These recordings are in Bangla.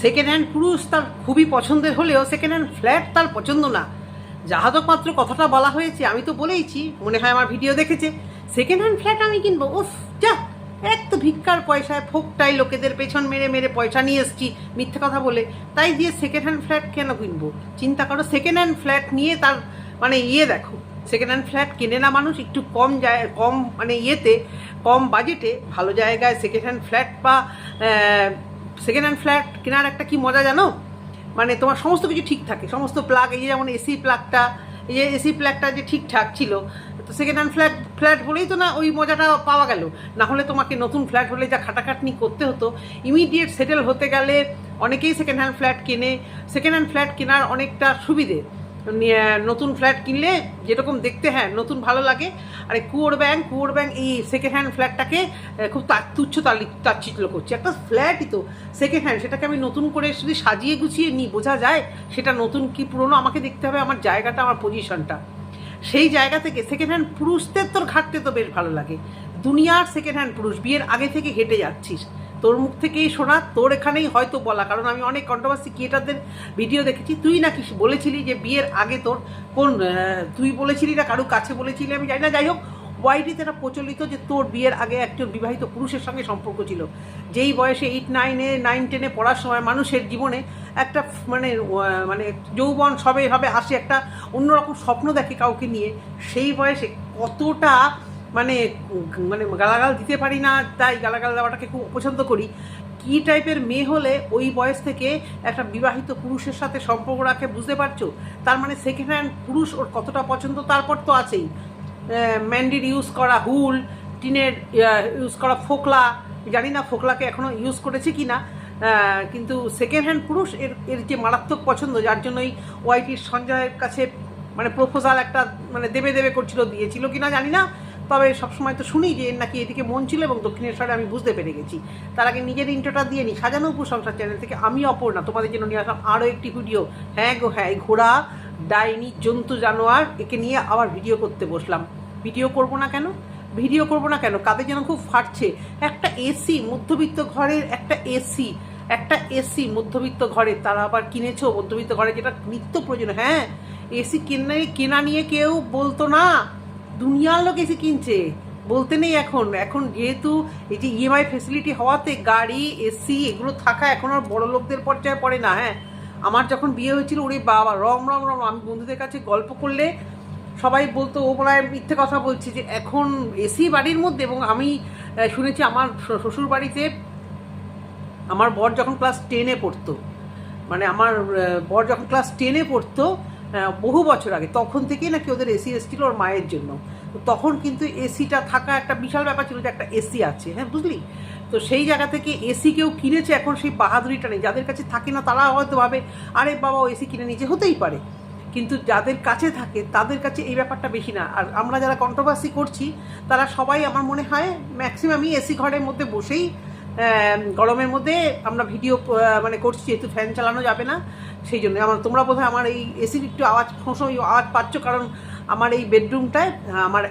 সেকেন্ড হ্যান্ড পুরুষ তার খুবই পছন্দের হলেও সেকেন্ড হ্যান্ড ফ্ল্যাট তার পছন্দ না। যাহাদক মাত্র কথাটা বলা হয়েছে, আমি তো বলেইছি, মনে হয় আমার ভিডিও দেখেছে। সেকেন্ড হ্যান্ড ফ্ল্যাট আমি কিনবো, উফ, যা, এক তো ভিক্ষার পয়সায় ফোকটাই লোকেদের পেছন মেরে মেরে পয়সা নিয়ে এসছি, মিথ্যে কথা বলে। তাই দিয়ে সেকেন্ড হ্যান্ড ফ্ল্যাট কেন কিনবো? চিন্তা করো সেকেন্ড হ্যান্ড ফ্ল্যাট নিয়ে তার মানে ইয়ে দেখো সেকেন্ড হ্যান্ড ফ্ল্যাট কিনে না মানুষ, একটু কম যায়, কম মানে ইয়েতে, কম বাজেটে ভালো জায়গায় সেকেন্ড হ্যান্ড ফ্ল্যাট বা সেকেন্ড হ্যান্ড ফ্ল্যাট কেনার একটা কি মজা জানো? মানে তোমার সমস্ত কিছু ঠিক থাকে। সমস্ত প্লাগ এই যে যেমন এসি প্লাগটা এই যে এসি প্লাগটা যে ঠিকঠাক ছিল, তো সেকেন্ড হ্যান্ড ফ্ল্যাট ফ্ল্যাট হলেই তো না ওই মজাটা পাওয়া গেল। না হলে তোমাকে নতুন ফ্ল্যাট হলে যা খাটাখাটনি করতে হতো ইমিডিয়েট সেটেল হতে গেলে অনেকেই সেকেন্ড হ্যান্ড ফ্ল্যাট কেনে। সেকেন্ড হ্যান্ড ফ্ল্যাট কেনার অনেকটা সুবিধে। নতুন ফ্ল্যাট কিনলে যেরকম দেখতে হ্যাঁ নতুন ভালো লাগে। আর কুয়োর ব্যাংক কুয়োর ব্যাংক এই সেকেন্ড হ্যান্ড ফ্ল্যাটটাকে খুব তুচ্ছ তাচ্ছিল্য করছে। একটা ফ্ল্যাটই তো সেকেন্ড হ্যান্ড সেটাকে আমি নতুন করে যদি সাজিয়ে গুছিয়ে নিই, বোঝা যায় সেটা নতুন কি পুরনো, আমাকে দেখতে হবে আমার জায়গাটা, আমার পজিশনটা সেই জায়গা থেকে সেকেন্ড হ্যান্ড পুরুষদের তোর ঘাটতে তো বেশ ভালো লাগে। দুনিয়ার সেকেন্ড হ্যান্ড পুরুষ, বিয়ের আগে থেকে হেঁটে যাচ্ছিস। তোর মুখ থেকেই শোনা, তোর এখানেই হয়তো বলা। কারণ আমি অনেক কন্ট্রোভার্সি ক্রিয়েটারদের ভিডিও দেখেছি। তুই নাকি বলেছিলি যে বিয়ের আগে তোর কোন তুই বলেছিলি না কারও কাছে বলেছিলি, আমি জানি না। যাই হোক ওয়াইডিতে এটা প্রচলিত যে তোর বিয়ের আগে একজন বিবাহিত পুরুষের সঙ্গে সম্পর্ক ছিল। যেই বয়সে এইট নাইনে নাইন টেনে পড়ার সময় মানুষের জীবনে একটা মানে মানে যৌবন সবে হবে আসে একটা অন্যরকম স্বপ্ন দেখে কাউকে নিয়ে। সেই বয়সে কতটা মানে মানে গালাগাল দিতে পারি না, তাই গালাগাল দেওয়াটাকে খুব অপছন্দ করি। কী টাইপের মেয়ে হলে ওই বয়স থেকে একটা বিবাহিত পুরুষের সাথে সম্পর্ক রাখে বুঝতে পারছ? তার মানে সেকেন্ড হ্যান্ড পুরুষ ওর কতটা পছন্দ তারপর তো আছেই। ম্যান্ডির ইউজ করা হুল, টিনের ইউজ করা ফোকলা, জানি না ফোকলাকে এখনও ইউজ করেছে কি না। কিন্তু সেকেন্ড হ্যান্ড পুরুষ এর এর যে মারাত্মক পছন্দ, যার জন্যই ওয়াইটির সঞ্জয়ের কাছে মানে প্রপোজাল একটা মানে দেবে দেবে করছিল, দিয়েছিল কি না জানি না। তবে সবসময় তো শুনি যে নাকি এদিকে মন ছিল এবং দক্ষিণেশ্বরে আমি বুঝতে পেরে গেছি। তার আগে নিজের ইন্টোটা দিয়ে নিই সাজানো উপর সংসার চ্যানেল থেকে আমি অপর্ণা, তোমাদের জন্য নিয়ে আসলাম আরও একটি ভিডিও হ্যাঁ গো হ্যাঁ ঘোড়া, ডাইনি, জন্তু, জানোয়ার, একে নিয়ে আবার ভিডিও করতে বসলাম। ভিডিও করব না কেন? ভিডিও করব না কেন? কাদের যেন খুব ফাটছে। একটা এসি মধ্যবিত্ত ঘরের একটা এসি একটা এসি মধ্যবিত্ত ঘরে। তারা আবার কিনেছো মধ্যবিত্ত ঘরে, যেটা নিত্য প্রয়োজন হ্যাঁ এসি কেনা কেনা নিয়ে কেউ বলতো না। দুনিয়ার লোক এসি কিনছে। বলতে নেই এখন। এখন যেহেতু এই যে ইএমআই ফেসিলিটি হওয়াতে গাড়ি এসি এগুলো থাকা এখন আর বড় লোকদের পর্যায়ে পড়ে না হ্যাঁ? আমার যখন বিয়ে হয়েছিল, ওরে বাবা, রম রম রম, আমি বন্ধুদের কাছে গল্প করলে সবাই বলতো, ও বলায় মিথ্যে কথা বলছি যে এখন এসি বাড়ির মধ্যে এবং আমি শুনেছি আমার শ্বশুর বাড়িতে আমার বর যখন ক্লাস টেনে পড়তো মানে আমার বর যখন ক্লাস টেনে পড়তো বহু বছর আগে, তখন থেকেই নাকি ওদের এসি এসছিল ওর মায়ের জন্য। তখন কিন্তু এসিটা থাকা একটা বিশাল ব্যাপার ছিল যে একটা এসি আছে হ্যাঁ বুঝলি? তো সেই জায়গা থেকে এসি কেউ কিনেছে, এখন সেই বাহাদুরিটা নেই। যাদের কাছে থাকে না তারা হয়তো ভাবে, আরে বাবা, ও এসি কিনে নিয়েছে। হতেই পারে। কিন্তু যাদের কাছে থাকে, তাদের কাছে এই ব্যাপারটা বেশি না। আর আমরা যারা কন্ট্রোভার্সি করছি, তারা সবাই আমার মনে হয় ম্যাক্সিমামই এসি ঘরের মধ্যে বসেই গরমের মধ্যে আমরা ভিডিও মানে করছি, যেহেতু ফ্যান চালানো যাবে না, সেই জন্য। আমার, তোমরা বোধহয় আমার এই এসির একটু আওয়াজ ফোঁসো আওয়াজ পাচ্ছ, কারণ আমার এই বেডরুমটায় আমার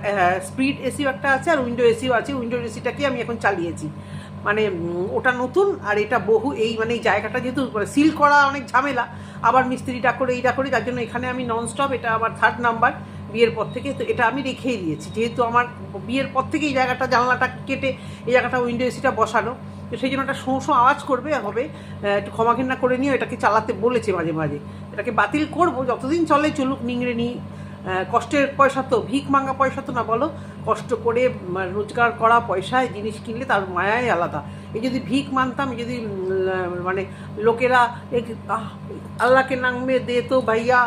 স্পিড এসিও একটা আছে, আর উইন্ডো এসিও আছে। উইন্ডো এসিটাকে আমি এখন চালিয়েছি। মানে ওটা নতুন, আর এটা বহু, এই মানে এই জায়গাটা যেহেতু সিল করা অনেক ঝামেলা, আবার মিস্ত্রিটা করে, এইটা করে যার জন্য এখানে আমি ননস্টপ এটা আমার থার্ড নাম্বার বিয়ের পর থেকে, তো এটা আমি রেখেই দিয়েছি। যেহেতু আমার বিয়ের পর থেকে এই জায়গাটা জানলাটা কেটে, এই জায়গাটা উইন্ডো এসিটা বসানো তো সেই জন্য একটা শোঁ শোঁ আওয়াজ করবে, হবে। একটু ক্ষমা ঘেন্না করে নিয়ে এটাকে চালাতে বলেছে মাঝে মাঝে। এটাকে বাতিল করব, যতদিন চলে চলুক নিংড়ে নিই। কষ্টের পয়সা তো, ভিক মাঙ্গা পয়সা তো না বলো। কষ্ট করে রোজগার করা পয়সায় জিনিস কিনলে তার মায়াই আলাদা। এই যদি ভিক মানতাম যদি মানে লোকেরা আল্লাহকে নামে দে তো ভাইয়া,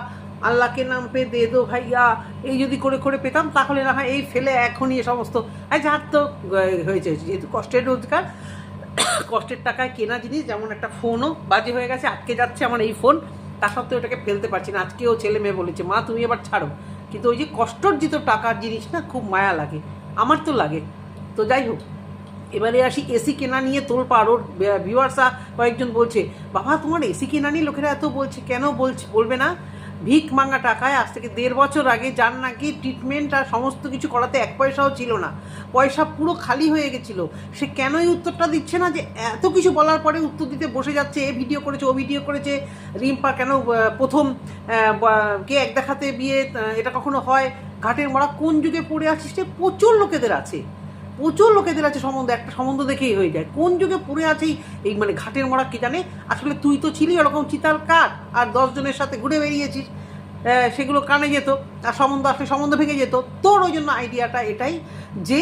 আল্লাহকে নাম পে দে দো ভাইয়া, এই যদি করে করে পেতাম, তাহলে না হয় এই ফেলে এখনই এ সমস্ত। এই যার তো হয়েছে। যেহেতু কষ্টের রোজগার কষ্টের টাকায় কেনা জিনিস, যেমন একটা ফোনও বাজে হয়ে গেছে, আটকে যাচ্ছে আমার এই ফোন। তা সত্ত্বেও ওটাকে ফেলতে পারছি না। আজকেও ছেলে মেয়ে বলেছে, মা, তুমি এবার ছাড়ো। কিন্তু ওই যে কষ্টর্জিত টাকার জিনিস না, খুব মায়া লাগে। আমার তো লাগে। তো যাই হোক, এবারে আসি এসি কেনা নিয়ে তোল পার ওর ভিউয়ার্সরা কয়েকজন বলছে, বাবা, তোমার এসি কেনা নিয়ে লোকেরা এত বলছে, কেন বলছে, বলবে না? ভিক মাঙ্গা টাকায় আজ থেকে দেড় বছর আগে যার নাকি ট্রিটমেন্ট আর সমস্ত কিছু করাতে এক পয়সাও ছিল না। পয়সা পুরো খালি হয়ে গেছিল। সে কেনই উত্তরটা দিচ্ছে না যে এত কিছু বলার পরে উত্তর দিতে বসে যাচ্ছে, এ ভিডিও করেছে, ও ভিডিও করেছে। রিম্পা কেন প্রথম কে এক দেখাতে বিয়ে এটা কখনো হয়? ঘাটের মরা কোন যুগে পড়ে আছিস? সে প্রচুর লোকেদের আছে। প্রচুর লোকেদের আছে সম্বন্ধ, একটা সম্বন্ধ দেখেই হয়ে যায়। কোন যুগে পড়ে আছেই এই মানে ঘাটের মরা কে জানে? আসলে তুই তো ছিলি ওরকম চিতাল কাঠ আর দশজনের সাথে ঘুরে বেরিয়েছিস। সেগুলো কানে যেত, আর সম্বন্ধ আসলে সম্বন্ধ ভেঙে যেত। তোর ওই জন্য আইডিয়াটা এটাই যে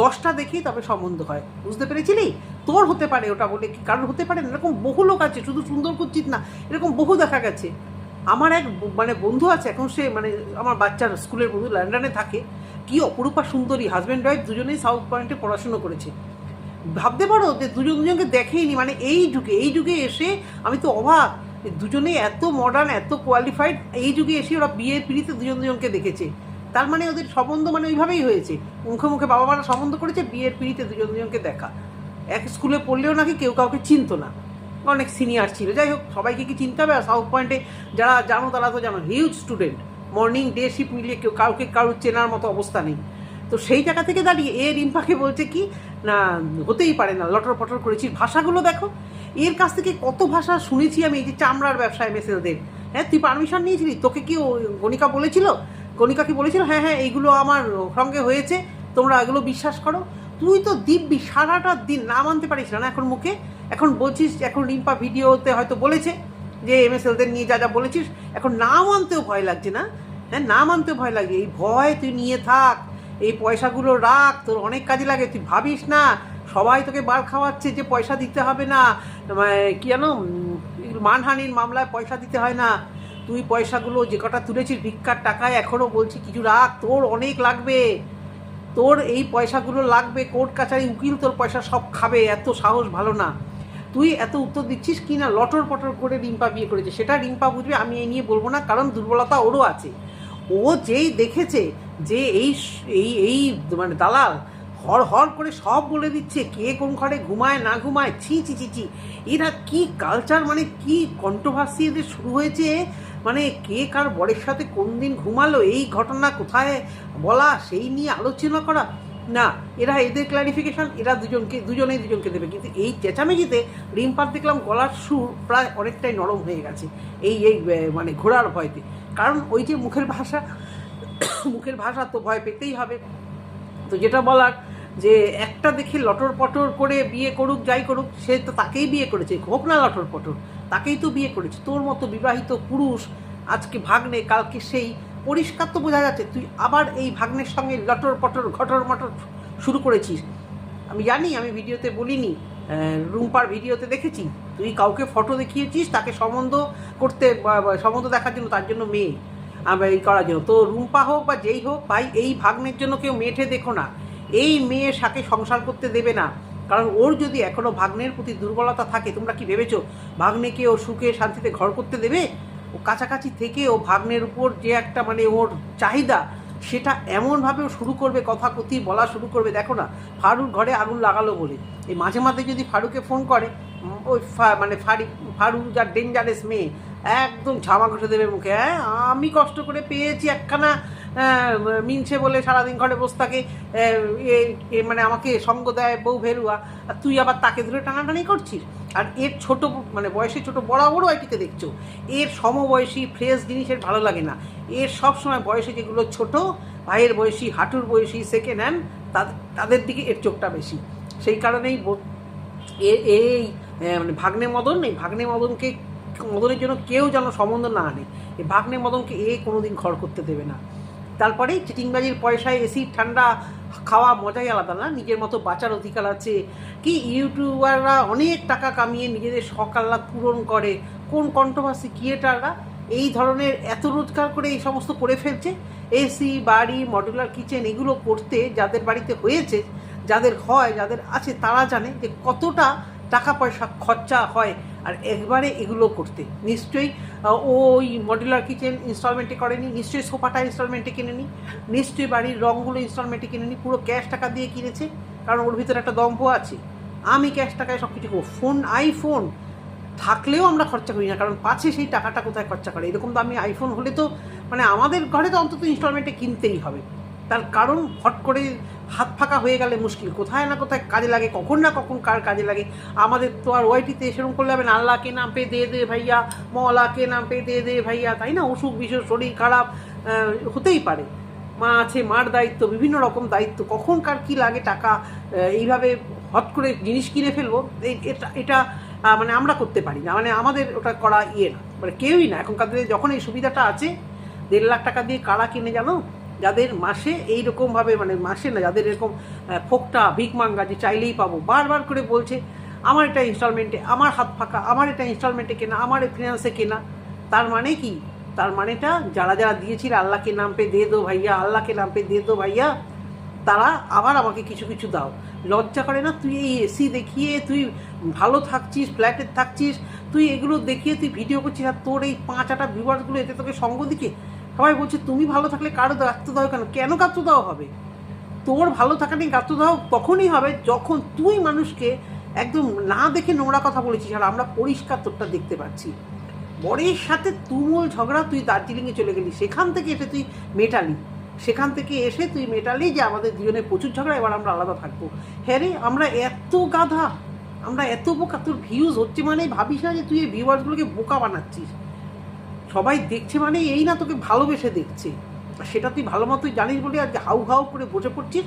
দশটা দেখি তবে সম্বন্ধ হয়। বুঝতে পেরেছিলি? তোর হতে পারে ওটা বলে কি কারণ হতে পারে এরকম বহু লোক আছে, শুধু সুন্দর কুচিত না, এরকম বহু দেখা গেছে। আমার এক মানে বন্ধু আছে, এখন সে মানে আমার বাচ্চার স্কুলের বন্ধু লন্ডনে থাকে। কি অপরূপা সুন্দরী হাজব্যান্ড ওয়াইফ দুজনেই সাউথ পয়েন্টে পড়াশুনো করেছে। ভাবতে পারো, যে দুজন দুজনকে দেখেইনি মানে এই যুগে এই যুগে এসে আমি তো অবাক দুজনে এত মডার্ন এত কোয়ালিফাইড এই যুগে এসে ওরা বিয়ের পিড়িতে দুজন দুজনকে দেখেছে। তার মানে ওদের সম্বন্ধ মানে ওইভাবেই হয়েছে। মুখে মুখে বাবা মারা সম্বন্ধ করেছে, বিয়ের পিড়িতে দুজন দুজনকে দেখা। এক স্কুলে পড়লেও নাকি কেউ কাউকে চিনতো না। অনেক সিনিয়র ছিল। যাই হোক, সবাইকে কি চিনতে হবে? আর সাউথ পয়েন্টে যারা জানো তারা তো জানো huge student morning day shift মিলিয়ে কেউ কাউকে কারোর চেনার মতো অবস্থা নেই। তো সেই জায়গা থেকে দাঁড়িয়ে এ রিম্পাকে বলছে কি, না, হতেই পারে না, লটর পটর করেছি। ভাষাগুলো দেখো, এর কাছ থেকে কত ভাষা শুনেছি আমি, এই যে চামড়ার ব্যবসায় মেসেলদের। হ্যাঁ তুই পারমিশন নিয়েছিলি? তোকে কি গণিকা বলেছিল? গণিকা কি বলেছিল? হ্যাঁ হ্যাঁ এইগুলো আমার সঙ্গে হয়েছে, তোমরা এগুলো বিশ্বাস করো। তুই তো দিব্যি, সারাটা দিন না মানতে পারিস না এখন মুখে। এখন বলছিস, এখন রিম্পা ভিডিওতে হয়তো বলেছে যে এম এস এলদের নিয়ে যা যা বলেছিস, এখন না মানতেও ভয় লাগছে না। হ্যাঁ না মানতে ভয় লাগে। এই ভয় তুই নিয়ে থাক, এই পয়সাগুলো রাখ, তোর অনেক কাজে লাগে। তুই ভাবিস না, সবাই তোকে বার খাওয়াচ্ছে যে পয়সা দিতে হবে না। মানে কি জানো মানহানির মামলায় পয়সা দিতে হয় না। তুই পয়সাগুলো যে কটা তুলেছিস ভিক্ষার টাকায় এখনও বলছি কিছু রাখ, তোর অনেক লাগবে। তোর এই পয়সাগুলো লাগবে, কোর্ট কাছারি উকিল তোর পয়সা সব খাবে, এত সাহস ভালো না। তুই এত উত্তর দিচ্ছিস কি না, লটর পটর করে রিম্পা বিয়ে করেছে। সেটা রিম্পা বুঝবে, আমি এই নিয়ে বলব না, কারণ দুর্বলতা ওরও আছে। ও যেই দেখেছে যে এই এই এই মানে দালাল হর হর করে সব বলে দিচ্ছে, কে কোন ঘরে ঘুমায়, না ঘুমায়, ছি ছি ছি ছি। এরা কি কালচার মানে কি কন্ট্রোভার্সি এদের শুরু হয়েছে? মানে কে কার বরের সাথে কোন দিন ঘুমালো, এই ঘটনা কোথায় বলা, সেই নিয়ে আলোচনা করা? না, এরা এদের ক্লারিফিকেশান এরা দুজনকে, দুজনেই দুজনকে দেবে। কিন্তু এই চেঁচামেচিতে রিম্পার দেখলাম গলার সুর প্রায় অনেকটাই নরম হয়ে গেছে, এই এই মানে ঘোড়ার ভয়তে। কারণ ওই যে মুখের ভাষা মুখের ভাষা তো ভয় পেতেই হবে। তো যেটা বলার যে একটা দেখে লটর পটর করে বিয়ে করুক, যাই করুক, সে তো তাকেই বিয়ে করেছে। হোক না লটর পটর, তাকেই তো বিয়ে করেছে। তোর মতো বিবাহিত পুরুষ আজকে ভাগ্নে, কালকে সেই, পরিষ্কার তো বোঝা যাচ্ছে, তুই আবার এই ভাগ্নের সঙ্গে লটর পটর, ঘটর মটর শুরু করেছিস। আমি জানি, আমি ভিডিওতে বলিনি রুম্পার ভিডিওতে দেখেছি। তুই কাউকে ফটো দেখিয়েছিস? তাকে সম্বন্ধ করতে সম্বন্ধ দেখার জন্য তার জন্য মেয়ে। এই করার জন্য। তো রুম্পা হোক বা যেই হোক, ভাই, এই ভাগ্নের জন্য কেউ মেঠে দেখো না। এই মেয়ে সাথে সংসার করতে দেবে না। কারণ ওর যদি এখনও ভাগ্নের প্রতি দুর্বলতা থাকে, তোমরা কি ভেবেছো? ভাগ্নেকে ও সুখে শান্তিতে ঘর করতে দেবে? ও কাছাকাছি থেকে ও ভাগ্নের উপর যে একটা মানে ওর চাহিদা সেটা এমনভাবেও শুরু করবে, কথা কথি বলা শুরু করবে। দেখো না, ফারুক ঘরে আগুন লাগালো বলে। এই মাঝে মাঝে যদি ফারুকে ফোন করে ওই মানে ফারি, ফারুক যার ডেঞ্জারেস মেয়ে, একদম ঝামা ঘষে দেবে মুখে। হ্যাঁ আমি কষ্ট করে পেয়েছি একখানা মিনছে বলে সারাদিন ঘরে বসে থাকে, এ- মানে আমাকে সঙ্গ দেয় বউ ভেরুয়া, আর তুই আবার তাকে ধরে টানাটানি করছিস? আর এর ছোট মানে বয়সে ছোট বড় আইটিতে দেখছ, এর সমবয়সী ফ্রেশ জিনিসের ভালো লাগে না। এর সব সময় বয়সে যেগুলো ছোট, ভাইয়ের বয়সী, হাঁটুর বয়সী সেকেন্ড হ্যান্ড তাদের দিকে এর চোখটা বেশি। সেই কারণেই এই মানে ভাগ্নে মদন, এই ভাগ্নে মদনকে, মদনের জন্য কেউ যেন সম্বন্ধ না আনে। এই ভাগ্নে মদনকে এ কোনোদিন ঘর করতে দেবে না। তারপরে চিটিংবাজির পয়সায় এসি, ঠান্ডা, খাওয়া মজাই আলাদা না, নিজের মতো বাঁচার অধিকার আছে। কি ইউটিউবাররা অনেক টাকা কামিয়ে নিজেদের আহ্লাদ পূরণ করে, কোন কন্ট্রোভার্সি ক্রিয়েটাররা এই ধরনের এত রোজগার করে এই সমস্ত করে ফেলছে? এসি, বাড়ি মডুলার কিচেন এগুলো করতে যাদের বাড়িতে হয়েছে, যাদের হয়, যাদের আছে, তারা জানে যে কতটা টাকা পয়সা খরচা হয় আর একবারে এগুলো করতে। নিশ্চয়ই ওই মডুলার কিচেন ইনস্টলমেন্টে করেনি, নিশ্চয়ই সোফাটা ইনস্টলমেন্টে কিনে কিনেনি, নিশ্চয়ই বাড়ির রঙগুলো ইনস্টলমেন্টে কিনে কিনেনি, পুরো ক্যাশ টাকা দিয়ে কিনেছে, কারণ ওর ভিতরে একটা দম্ভ আছে। আমি ক্যাশ টাকায় সব কিছু করব। ফোন আইফোন থাকলেও আমরা খরচা করি না, কারণ পাচ্ছে সেই টাকাটা কোথায় খরচা করে? এরকম তো আমি আইফোন হলে তো মানে আমাদের ঘরে তো অন্তত ইনস্টলমেন্টে কিনতেই হবে। তার কারণ হট করে হাত ফাঁকা হয়ে গেলে মুশকিল। কোথায় না কোথায় কাজে লাগে, কখন না কখন কার কাজে লাগে। আমাদের তো আর ওয়াইটিতে সেরকম করলে হবে না। আল্লাহকে নাম পেয়ে দে দে ভাইয়া মলাকে নাম পেয়ে দে দে ভাইয়া, তাই না? অসুখ, বিসুখ, শরীর খারাপ হতেই পারে। মা আছে, মার দায়িত্ব, বিভিন্ন রকম দায়িত্ব। কখন কার কী লাগে টাকা এইভাবে হট করে জিনিস কিনে ফেলব এটা এটা মানে আমরা করতে পারি না। মানে আমাদের ওটা করা ইয়ে না। মানে কেউই না। এখনকার দিনে যখন এই সুবিধাটা আছে, দেড় লাখ টাকা দিয়ে কারা কিনে জানো? যাদের মাসে এই রকমভাবে মানে মাসে না, যাদের এরকম ফোকটা, ভিক মাঙ্গা যে চাইলেই পাবো, বারবার করে বলছে, আমার এটা ইনস্টলমেন্টে আমার হাত ফাঁকা, আমার এটা ইনস্টলমেন্টে কেনা, আমার ফিনান্সে কেনা। তার মানে কি? তার মানেটা যারা যারা দিয়েছিল, আল্লাহকে নাম পে দিয়ে দো ভাইয়া, আল্লাহকে নাম পে দিয়ে দো ভাইয়া, তারা আবার আমাকে কিছু কিছু দাও। লজ্জা করে না? তুই এই এসি দেখিয়ে, তুই ভালো থাকছিস ফ্ল্যাটে থাকছিস, তুই এগুলো দেখিয়ে তুই ভিডিও করছিস, আর তোর এই পাঁচ আটা ভিউয়ার্সগুলো এতে তোকে সঙ্গ দিকে সবাই বলছে, তুমি ভালো থাকলে কারও গাত্র দাও কেন? কেন গাত্র দেওয়া হবে? তোর ভালো থাকা নিয়ে গাত্র দাও, তখনই হবে যখন তুই মানুষকে একদম না দেখে নোংরা কথা বলেছিস, আর আমরা পরিষ্কার তোরটা দেখতে পাচ্ছি। বরের সাথে তুমুল ঝগড়া, তুই দার্জিলিংয়ে চলে গেলি, সেখান থেকে এসে তুই মেটালি। সেখান থেকে এসে তুই মেটালি যে আমাদের দুজনে প্রচুর ঝগড়া, এবার আমরা আলাদা থাকব। হ্যাঁ রে, আমরা এত গাধা, আমরা এত বোকা, তোর ভিউজ হচ্ছে মানে ভাবিস না যে তুই এই ভিউয়ার্সগুলোকে বোকা বানাচ্ছিস। সবাই দেখছে মানে এই না তোকে ভালোবেসে দেখছে। সেটা তুই ভালো মতোই জানিস বলে আজ হাউ হাউ করে বসে পড়ছিস,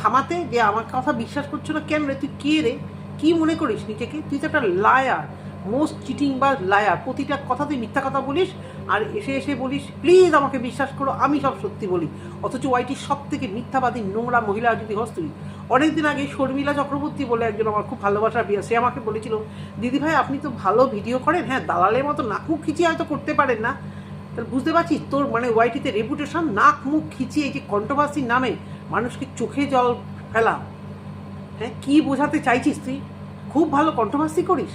থামাতে যে আমার কথা বিশ্বাস করছ না কেন রে? তুই কে রে? কী মনে করিস নিজেকে? তুই তো একটা লায়ার মোস্ট চিটিং বা লায়ার, প্রতিটা কথা তুই মিথ্যা কথা বলিস আর এসে এসে বলিস, প্লিজ আমাকে বিশ্বাস করো, আমি সব সত্যি বলি। অথচ ওয়াইটির সব থেকে মিথ্যাবাদী নোংরা মহিলা যদি হস তুই। অনেকদিন আগে শর্মিলা চক্রবর্তী বলে একজন আমার খুব ভালোবাসার বিয়ে, সে আমাকে বলেছিল, দিদি ভাই, আপনি তো ভালো ভিডিও করেন হ্যাঁ দালালের মতো নাক খিচিয়ে হয়তো করতে পারেন না। তাহলে বুঝতে পারছিস, তোর মানে ওয়াইটিতে রেপুটেশন নাক মুখ খিচিয়ে এই যে কন্ট্রোভার্সির নামে মানুষকে চোখে জল ফেলা। হ্যাঁ কী বোঝাতে চাইছিস তুই? খুব ভালো কন্ট্রোভার্সি করিস।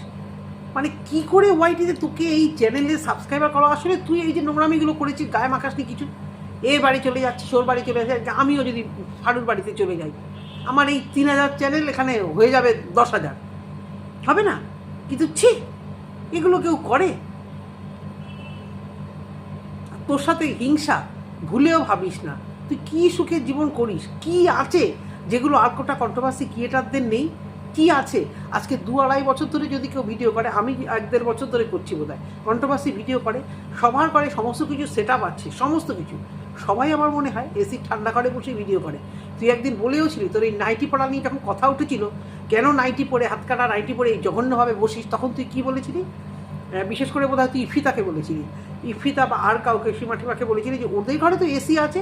মানে কি করে ওয়াইটিতে তোকে এই চ্যানেলে সাবস্ক্রাইবার করা? আসলে তুই এই যে নোংরামিগুলো করেছিস, গায়ে মাখাসনি কিছু? এ বাড়ি চলে যাচ্ছিস, ওর বাড়ি চলে যাচ্ছে আমিও যদি ফারুর বাড়িতে চলে যাই। আমার এই তিন হাজার চ্যানেল এখানে হয়ে যাবে দশ হাজার। হবে না? কিন্তু ছি, এগুলো কেউ করে? তোর সাথে হিংসা, ভুলেও ভাবিস না। তুই কি সুখের জীবন করিস? কি আছে যেগুলো আর কোটা কন্ট্রোভার্সি ক্রিয়েটারদের নেই? কি আছে? আজকে দু আড়াই বছর ধরে যদি কেউ ভিডিও করে, আমি এক দেড় বছর ধরে করছি বোধ হয় কন্ট্রোভার্সি ভিডিও করে, সবার করে সমস্ত কিছু সেট আপ আছে, সমস্ত কিছু। সবাই আমার মনে হয় এসি ঠান্ডা করে বসে ভিডিও করে। তুই একদিন বলেও ছিলি তোর এই নাইটি পড়া নিয়ে যখন কথা উঠেছিল, কেন নাইটি পরে হাত কাটা, নাইটি পরে এই জঘন্যভাবে বসিস, তখন তুই কি বলেছিলি? বিশেষ করে বোধহয় তুই ইফিতাকে বলেছিলি। ইফিতা বা আর কাউকে, সীমা টিমাকে বলেছিলি যে, ওদের ঘরে তো এসি আছে,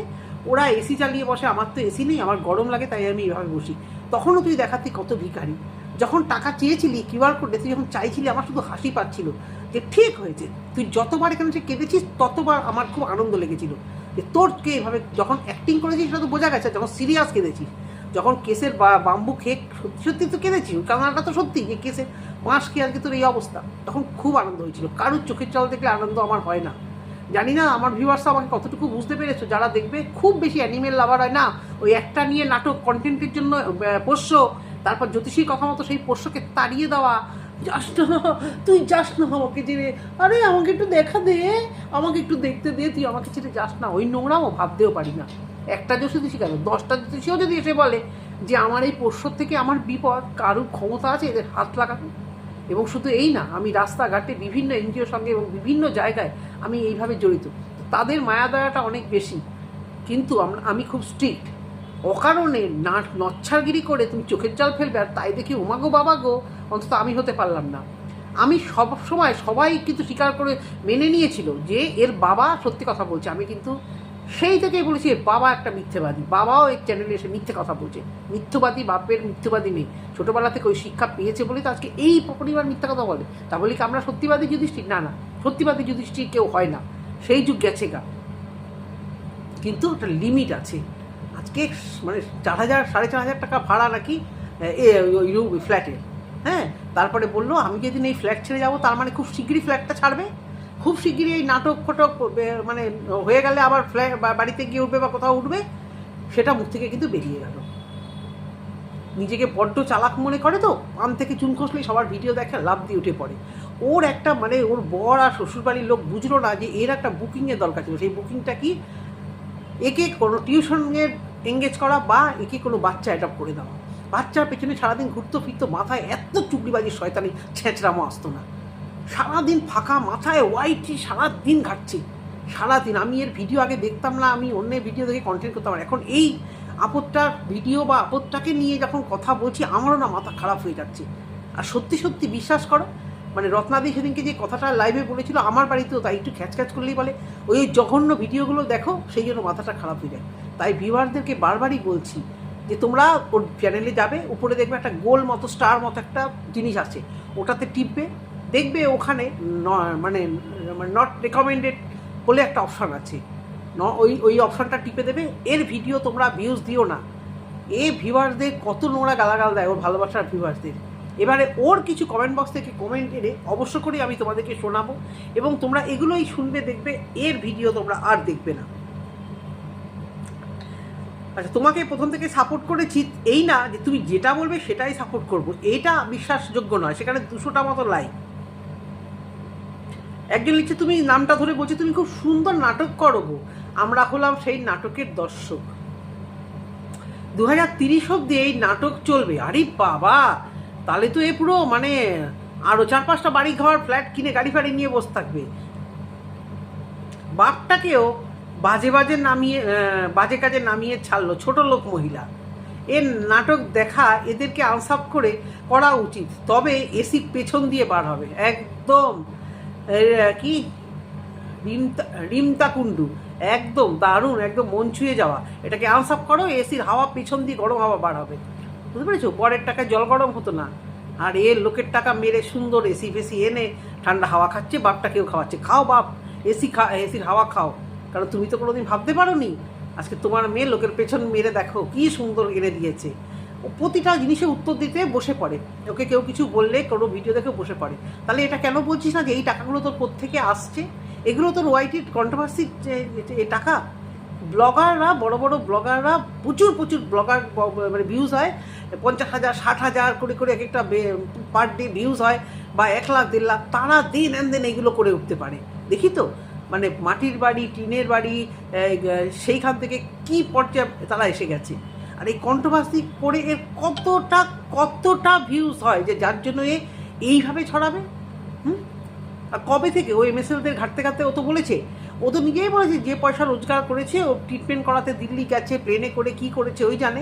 ওরা এসি চালিয়ে বসে, আমার তো এসি নেই, আমার গরম লাগে, তাই আমি এভাবে বসি। তখনও তুই দেখাতি কত ভিখারি? যখন টাকা চেয়েছিলি কিউআর কোডে তুই যখন চাইছিলি, আমার শুধু হাসি পাচ্ছিল যে ঠিক হয়েছে। তুই যতবার এখানে এসে কেঁদেছিস, ততবার আমার খুব আনন্দ লেগেছিল। যে তোর কে এভাবে যখন অ্যাক্টিং করেছিস, সেটা তো বোঝা গেছে, যখন সিরিয়াস কেঁদেছিস। যখন কেসের বা বাম্বু খেয়ে সত্যি সত্যি তো কেঁদেছিস কারণটা তো সত্যি যে কেসে মাস খেয়ে আজকে তোর এই অবস্থা। তখন খুব আনন্দ হয়েছিল। কারোর চোখের জল দেখলে আনন্দ আমার হয় না। জানি না, আমার ভিউয়ার্সরা আমাকে কতটুকু বুঝতে পেরেছ? যারা দেখবে, খুব বেশি অ্যানিমেল লাভার হয় না? ওই একটা নিয়ে নাটক কন্টেন্টের জন্য পোষ্য, তারপর জ্যোতিষীর কথা মতো সেই পোষ্যকে তাড়িয়ে দেওয়া। যাস না তুই যাস না, আমাকে ছেড়ে আরে, আমাকে একটু দেখা দে। আমাকে একটু দেখতে দে। তুই আমাকে ছেড়ে যাস না। ওই নোংরামও ভাবতেও পারি না। একটা জ্যোতিষী কেন? দশটা জ্যোতিষীও যদি এসে বলে যে, আমার এই পোষ্যর থেকে আমার বিপদ, কারুর ক্ষমতা আছে? এদের হাত লাগাতে? এবং শুধু এই না, আমি রাস্তাঘাটে বিভিন্ন এনজিওর সঙ্গে এবং বিভিন্ন জায়গায় আমি এইভাবে জড়িত। তাদের মায়া দয়াটা অনেক বেশি। কিন্তু আমি খুব স্ট্রিক্ট অকারণে না নচ্ছারগিরি করে তুমি চোখের জল ফেলবে আর তাই দেখি, ওমাগো বাবা গো, অন্তত আমি হতে পারলাম না। আমি সব সময় সবাই কিন্তু স্বীকার করে মেনে নিয়েছিল যে এর বাবা সত্যি কথা বলছে। আমি কিন্তু সেই থেকেই বলেছি, বাবা একটা মিথ্যেবাদী। বাবাও এই চ্যানেলে এসে মিথ্যে কথা বলছে। মিথ্যবাদী বাপের মিথ্যবাদী মেয়ে। ছোটোবেলা থেকে ওই শিক্ষা পেয়েছে বলে তো আজকে এই পরিবার মিথ্যা কথা বলে। তা বলি কি আমরা সত্যিবাদী যুধিষ্ঠির? না না। সত্যিবাদী যুধিষ্ঠির কেউ হয় না। সেই যুগ গেছে গা। কিন্তু একটা লিমিট আছে। আজকে মানে চার হাজার, সাড়ে চার হাজার টাকা ভাড়া নাকি ওই ফ্ল্যাটের হ্যাঁ? তারপরে বলল, আমি যেদিন এই ফ্ল্যাট ছেড়ে যাব, তার মানে খুব শিগগিরই ফ্ল্যাটটা ছাড়বে? খুব শিগগিরই এই নাটক ফটক মানে হয়ে গেলে আবার ফ্ল্যাট বাড়িতে গিয়ে উঠবে বা কোথাও উঠবে, সেটা মুখ থেকে কিন্তু বেরিয়ে গেল। নিজেকে বড্ড চালাক মনে করে তো, পান থেকে চুন খসলেই সবার ভিডিও দেখে লাভ দিয়ে উঠে পড়ে। ওর একটা মানে ওর বর আর শ্বশুরবাড়ির লোক বুঝলো না যে এর একটা বুকিংয়ের দরকার ছিল। সেই বুকিংটা কি? একে কোনো টিউশনের এঙ্গেজ করা বা একে কোনো বাচ্চা এটা করে দেওয়া। বাচ্চার পেছনে সারাদিন ঘুরতো ফিরতো মাথায় এত চুগলিবাজি শয়তানি ছেঁচড়ামো আসতো না। সারাদিন ফাঁকা মাথায় ওয়াইটি সারাদিন ঘাটছে। সারাদিন আমি এর ভিডিও আগে দেখতাম না, আমি অন্যের ভিডিও দেখে কন্টেন্ট করতাম এখন এই আপদটার ভিডিও বা আপদটাকে নিয়ে যখন কথা বলছি, আমারও না মাথা খারাপ হয়ে যাচ্ছে। আর সত্যি সত্যি বিশ্বাস করো মানে রত্নাদি সেদিনকে যে কথাটা লাইভে বলেছিল, আমার বাড়িতেও তাই একটু খ্যাচ খ্যাচ করলেই বলে, ওই জঘন্য ভিডিওগুলো দেখো, সেই জন্য মাথাটা খারাপ হয়ে যায়। তাই ভিউয়ারদেরকে বারবারই বলছি যে তোমরা ওর চ্যানেলে যাবে, উপরে দেখবে একটা গোল মতো স্টার মতো একটা জিনিস আছে। ওটাতে টিপবে দেখবে ওখানে মানে নট রেকমেন্ডেড বলে একটা অপশান আছে। ন, ওই ওই অপশানটা টিপে দেবে, এর ভিডিও তোমরা ভিউজ দিও না। এ ভিউয়ারদের কত নোংরা গালাগাল দেয়, ওর ভালোবাসার ভিউয়ারদের এবারে ওর কিছু কমেন্ট বক্স থেকে কমেন্ট এনে অবশ্য করে আমি তোমাদেরকে শোনাবো এবং তোমরা এগুলোই শুনবে, দেখবে, এর ভিডিও তোমরা আর দেখবে না। আচ্ছা তোমাকে প্রথম থেকে সাপোর্ট করেছি এই না যে তুমি যেটা বলবে সেটাই সাপোর্ট করব। এটা বিশ্বাসযোগ্য নয়, সেখানে দুশোটা মতো লাইক একজন লিখছে, তুমি নামটা ধরে বলছে, তুমি খুব সুন্দর নাটক করো গো। আমরা হলাম সেই নাটকের দর্শক। দু হাজার তিরিশ অব্দি এই নাটক চলবে। আরে বাবা! তাহলে তো এ পুরো মানে আরও চার পাঁচটা বাড়ি ঘর, ফ্ল্যাট কিনে গাড়ি ফাড়ি নিয়ে বসে থাকবে। বাপটাকেও বাজে বাজে নামিয়ে বাজে কাজে নামিয়ে ছাড়লো ছোট লোক মহিলা। এর নাটক দেখা এদেরকে আনসাপ করে করা উচিত। তবে এসি পেছন দিয়ে বার হবে। একদম। কি? রিমতা রিমতা কুণ্ডু একদম দারুণ, একদম মন ছুঁয়ে যাওয়া। এটাকে আনসাপ করো, এসির হাওয়া পেছন দিয়ে গরম হাওয়া বার হবে। বুঝতে পেরেছ? পরের টাকায় জল গরম হতো না। আর এ লোকের টাকা মেরে সুন্দর এসি ফেসি এনে ঠান্ডা হাওয়া খাচ্ছে, বাপটা কেউ খাওয়াচ্ছে। খাও বাপ, এসি খা, এসির হাওয়া খাও। কারণ তুমি তো কোনোদিন ভাবতে পারো নি আজকে তোমার মেয়ে লোকের পেছন মেরে দেখো, কি সুন্দর এনে দিয়েছে। প্রতিটা জিনিসে উত্তর দিতে বসে পড়ে। ওকে কেউ কিছু বললে, কোনো ভিডিও দেখে বসে পড়ে। তাহলে এটা কেন বলছিস না যে এই টাকাগুলো তোর কোত্থেকে আসছে? এগুলো তোর ওয়াইটির কন্ট্রোভার্সির যে টাকা? ব্লগাররা, বড় বড় ব্লগাররা, প্রচুর প্রচুর ব্লগার মানে ভিউজ হয়। পঞ্চাশ হাজার, ষাট হাজার করে করে এক একটা পার ডে ভিউজ হয় বা এক লাখ, দেড় লাখ। তারা দিন অ্যান্ড দিন এগুলো করে উঠতে পারে। দেখি তো মানে মাটির বাড়ি, টিনের বাড়ি সেইখান থেকে কি পর্যায়ে তারা এসে গেছে? আর এই কন্ট্রোভার্সি করে এর কতটা কতটা ভিউজ হয় যে যার জন্য এ এইভাবে ছড়াবে? হুম? আর কবে থেকে? ও এমএসএলদের ঘাটতে ঘাটতে ও তো বলেছে। ও তো নিজেই বলেছে যে পয়সা রোজগার করেছে, ও ট্রিটমেন্ট করাতে দিল্লি গেছে প্লেনে করে কি করেছে, ওই জানে।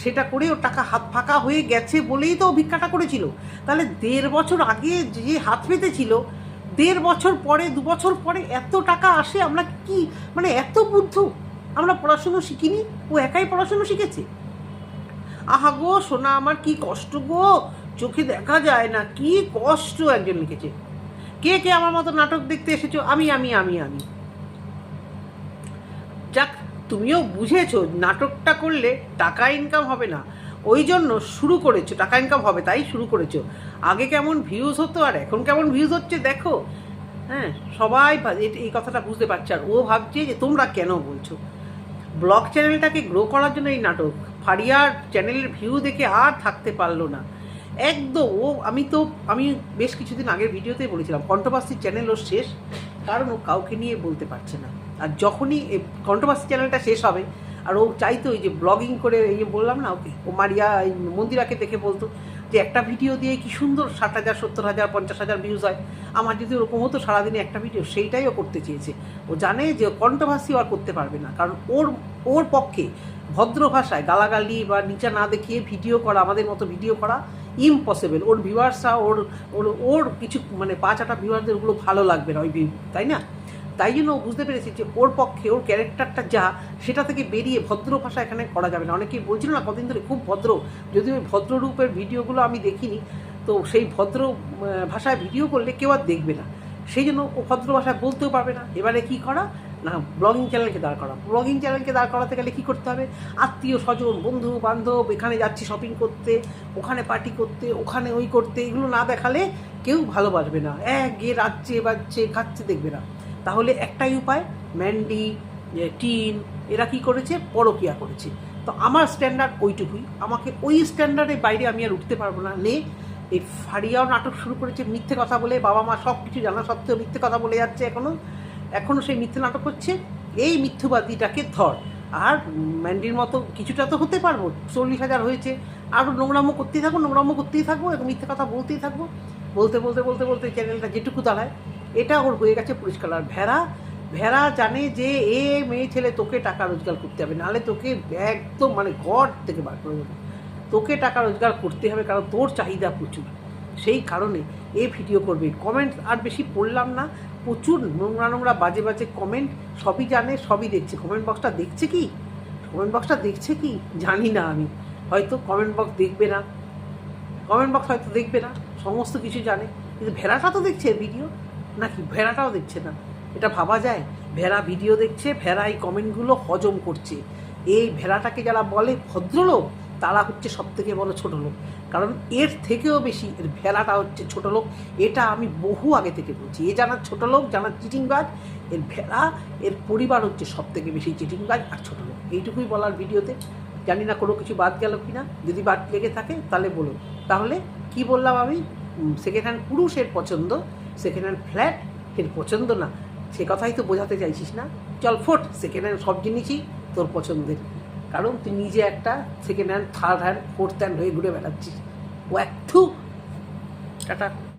সেটা করে ওর টাকা হাত ফাঁকা হয়ে গেছে বলেই তো ও ভিক্ষাটা করেছিল। তাহলে দেড় বছর আগে যে হাত পেতেছিল, দেড় বছর পরে, দু বছর পরে এত টাকা আসে, আমরা কি মানে এত বুদ্ধ? আমরা পড়াশুনো শিখিনি? ও একাই পড়াশুনো শিখেছে? আহা গো, সোনা আমার কি কষ্ট গো? চোখে দেখা যায় না, কি কষ্ট একজন লিখেছে। কে কে আমার মতো নাটক দেখতে এসেছ? আমি আমি আমি আমি। যাক, তুমিও বুঝেছ, নাটকটা করলে টাকা ইনকাম হবে না। ওই জন্য শুরু করেছ, টাকা ইনকাম হবে, তাই শুরু করেছ। আগে কেমন ভিউজ হতো আর এখন কেমন ভিউজ হচ্ছে দেখো। হ্যাঁ সবাই এই কথাটা বুঝতে পারছে। আর ও ভাবছে যে তোমরা কেন বলছো? ব্লগ চ্যানেলটাকে গ্রো করার জন্য এই নাটক। ফারিয়ার চ্যানেলের ভিউ দেখে আর থাকতে পারল না। একদম, ও, আমি তো, আমি বেশ কিছুদিন আগের ভিডিওতে বলেছিলাম কন্ট্রোভার্সি চ্যানেল ওর শেষ, কারণ ও কাউকে নিয়ে বলতে পারছে না। আর যখনই কন্ট্রোভার্সি চ্যানেলটা শেষ হবে, আর ও চাইতো ওই যে ব্লগিং করে, এই যে বললাম না ওকে, ও মারিয়া, এই মন্দিরাকে দেখে বলতো যে একটা ভিডিও দিয়ে কি সুন্দর ষাট হাজার, সত্তর হাজার, পঞ্চাশ হাজার ভিউজ হয়। আমার যদি ওরকম হতো সারাদিনে একটা ভিডিও সেইটাই ও করতে চেয়েছে। ও জানে যে কন্ট্রোভার্সি আর করতে পারবে না, কারণ ওর ওর পক্ষে ভদ্র ভাষায় গালাগালি বা নিচা না দেখিয়ে ভিডিও করা, আমাদের মতো ভিডিও করা ইম্পসিবল ওর ভিউয়ার্সরা ওর ওর ওর কিছু মানে পাঁচ আটা ভিউয়ারদের ওগুলো ভালো লাগবে না ওই তাই না? তাই জন্য বুঝতে পেরেছি যে ওর পক্ষে, ওর ক্যারেক্টারটা যা, সেটা থেকে বেরিয়ে ভদ্র ভাষা এখানে করা যাবে না। অনেকেই বলছিল না কদিন ধরে খুব ভদ্র। যদি ওই ভদ্ররূপের ভিডিওগুলো আমি দেখিনি, তো সেই ভদ্র ভাষায় ভিডিও করলে কেউ আর দেখবে না। সেই জন্য ও ভদ্র ভাষায় বলতেও পারবে না। এবারে কি করা? না ব্লগিং চ্যানেলকে দাঁড় করা ব্লগিং চ্যানেলকে দাঁড় করাতে গেলে কী করতে হবে? আত্মীয় স্বজন, বন্ধু, বান্ধব, এখানে যাচ্ছি শপিং করতে, ওখানে পার্টি করতে, ওখানে ওই করতে, এগুলো না দেখালে কেউ ভালোবাসবে না। এক গিয়ে রাজ্যে বাচ্চে খাচ্ছে, দেখবে না। তাহলে একটাই উপায় ম্যান্ডি টিন, এরা কি করেছে? পরকিয়া করেছে। তো আমার স্ট্যান্ডার্ড ওইটুকুই। আমাকে ওই স্ট্যান্ডার্ডের বাইরে আমি আর উঠতে পারব না। নে এই ফারিয়াও নাটক শুরু করেছে মিথ্যে কথা বলে বাবা মা সব কিছু জানা সত্ত্বেও মিথ্যে কথা বলে যাচ্ছে এখনও। এখনও সেই মিথ্যে নাটক করছে এই মিথ্যুবাদীটাকে ধর। আর ম্যান্ডির মতো কিছুটা তো হতে পারব। চল্লিশ হাজার হয়েছে। আরও নোংরামো করতেই থাকব, নোংরামো করতেই থাকব, এবং মিথ্যে কথা বলতেই থাকব। বলতে বলতে বলতে বলতে চ্যানেলটা যেটুকু দাঁড়ায়, এটা ওর হয়ে গেছে পরিষ্কার। আর ভেড়া ভেড়া জানে যে এ মেয়ে ছেলে তোকে টাকা রোজগার করতে হবে। নাহলে তোকে একদম মানে ঘর থেকে বার করে দেবে। তোকে টাকা রোজগার করতে হবে, কারণ তোর চাহিদা প্রচুর। সেই কারণে এ ভিডিও করবে। কমেন্ট আর বেশি পড়লাম না। প্রচুর নোংরা নোংরা বাজে বাজে কমেন্ট সবই জানে, সবই দেখছে। কমেন্ট বক্সটা দেখছে কি? কমেন্ট বক্সটা দেখছে কি? জানি না আমি। হয়তো কমেন্ট বক্স দেখবে না। কমেন্ট বক্স হয়তো দেখবে না। সমস্ত কিছু জানে। কিন্তু ভেড়াটা তো দেখছে ভিডিও নাকি ভেড়াটাও দেখছে না? এটা ভাবা যায়? ভেড়া ভিডিও দেখছে, ভেড়া এই কমেন্টগুলো হজম করছে। এই ভেড়াটাকে যারা বলে ভদ্রলোক তারা হচ্ছে সব থেকে বড় ছোট লোক। কারণ এর থেকেও বেশি এর ভেড়াটা হচ্ছে ছোট লোক। এটা আমি বহু আগে থেকে বলছি। এ জানার ছোট লোক, জানার চিটিংবাজ, এর ভেড়া এর পরিবার হচ্ছে সব থেকে বেশি চিটিংবাজ আর ছোট লোক। এইটুকুই বলার ভিডিওতে। জানি না কোনো কিছু বাদ গেল কি না যদি বাদ লেগে থাকে তাহলে বলুন। তাহলে কি বললাম আমি? সেকেন্ড হ্যান্ড পুরুষের পছন্দ সেকেন্ড হ্যান্ড ফ্ল্যাট এর পছন্দ না। সে কথাই তো বোঝাতে চাইছিস না। চল ফোট সেকেন্ড হ্যান্ড সব জিনিসই তোর পছন্দের। কারণ তুই নিজে একটা second hand third hand fourth hand হয়ে ঘুরে বেড়াচ্ছিস। ও একটু টাটা।